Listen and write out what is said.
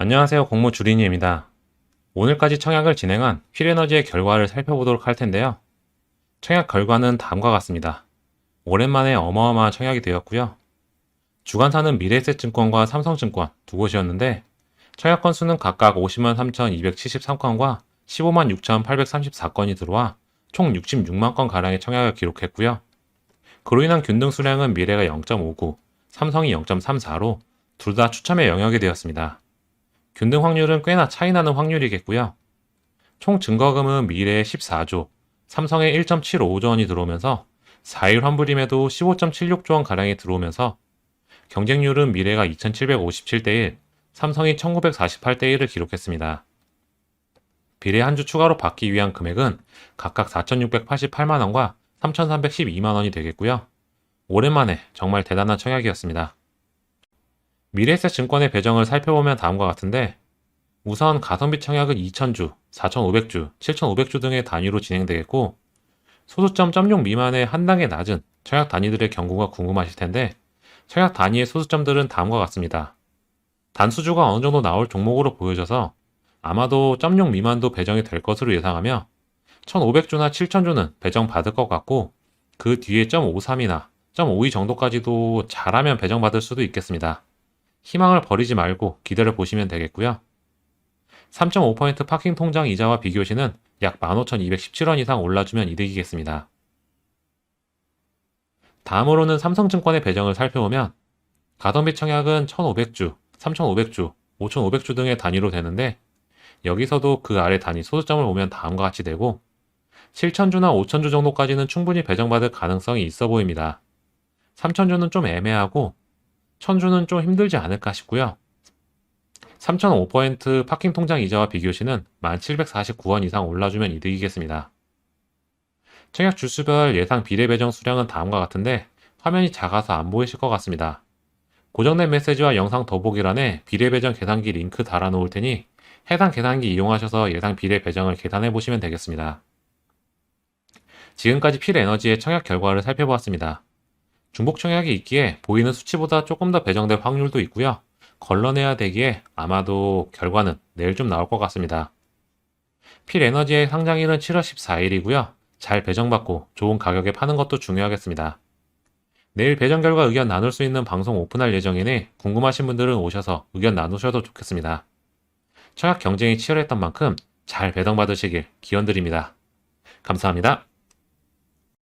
안녕하세요. 공모 주린이입니다. 오늘까지 청약을 진행한 휠에너지의 결과를 살펴보도록 할 텐데요. 청약 결과는 다음과 같습니다. 오랜만에 어마어마한 청약이 되었고요. 주간사는 미래에셋증권과 삼성증권 두 곳이었는데 청약 건수는 각각 50만 3,273건과 15만 6,834건이 들어와 총 66만 건 가량의 청약을 기록했고요. 그로 인한 균등 수량은 미래가 0.59, 삼성이 0.34로 둘 다 추첨의 영역이 되었습니다. 균등 확률은 꽤나 차이나는 확률이겠고요. 총 증거금은 미래의 14조, 삼성의 1.75조 원이 들어오면서 4일 환불임에도 15.76조 원 가량이 들어오면서 경쟁률은 미래가 2,757대 1, 삼성이 1,948대 1을 기록했습니다. 비례 한 주 추가로 받기 위한 금액은 각각 4,688만 원과 3,312만 원이 되겠고요. 오랜만에 정말 대단한 청약이었습니다. 미래에셋 증권의 배정을 살펴보면 다음과 같은데 우선 가성비 청약은 2,000주, 4,500주, 7,500주 등의 단위로 진행되겠고 소수점 점용 미만의 한 단계 낮은 청약 단위들의 경고가 궁금하실 텐데 청약 단위의 소수점들은 다음과 같습니다. 단수주가 어느 정도 나올 종목으로 보여져서 아마도 점용 미만도 배정이 될 것으로 예상하며 1,500주나 7,000주는 배정 받을 것 같고 그 뒤에 0.53이나 0.52 정도까지도 잘하면 배정받을 수도 있겠습니다. 희망을 버리지 말고 기다려 보시면 되겠고요. 3.5% 파킹 통장 이자와 비교시는 약 15,217원 이상 올라주면 이득이겠습니다. 다음으로는 삼성증권의 배정을 살펴보면 가성비 청약은 1,500주, 3,500주, 5,500주 등의 단위로 되는데 여기서도 그 아래 단위 소수점을 보면 다음과 같이 되고 7,000주나 5,000주 정도까지는 충분히 배정받을 가능성이 있어 보입니다. 3,000주는 좀 애매하고 1,000주는 좀 힘들지 않을까 싶고요. 3,005% 파킹 통장 이자와 비교시는 1,749원 이상 올라주면 이득이겠습니다. 청약 주수별 예상 비례 배정 수량은 다음과 같은데 화면이 작아서 안 보이실 것 같습니다. 고정된 메시지와 영상 더보기란에 비례 배정 계산기 링크 달아 놓을 테니 해당 계산기 이용하셔서 예상 비례 배정을 계산해 보시면 되겠습니다. 지금까지 필에너지의 청약 결과를 살펴보았습니다. 중복 청약이 있기에 보이는 수치보다 조금 더 배정될 확률도 있고요. 걸러내야 되기에 아마도 결과는 내일 좀 나올 것 같습니다. 필에너지의 상장일은 7월 14일이고요. 잘 배정받고 좋은 가격에 파는 것도 중요하겠습니다. 내일 배정 결과 의견 나눌 수 있는 방송 오픈할 예정이니 궁금하신 분들은 오셔서 의견 나누셔도 좋겠습니다. 청약 경쟁이 치열했던 만큼 잘 배정받으시길 기원드립니다. 감사합니다.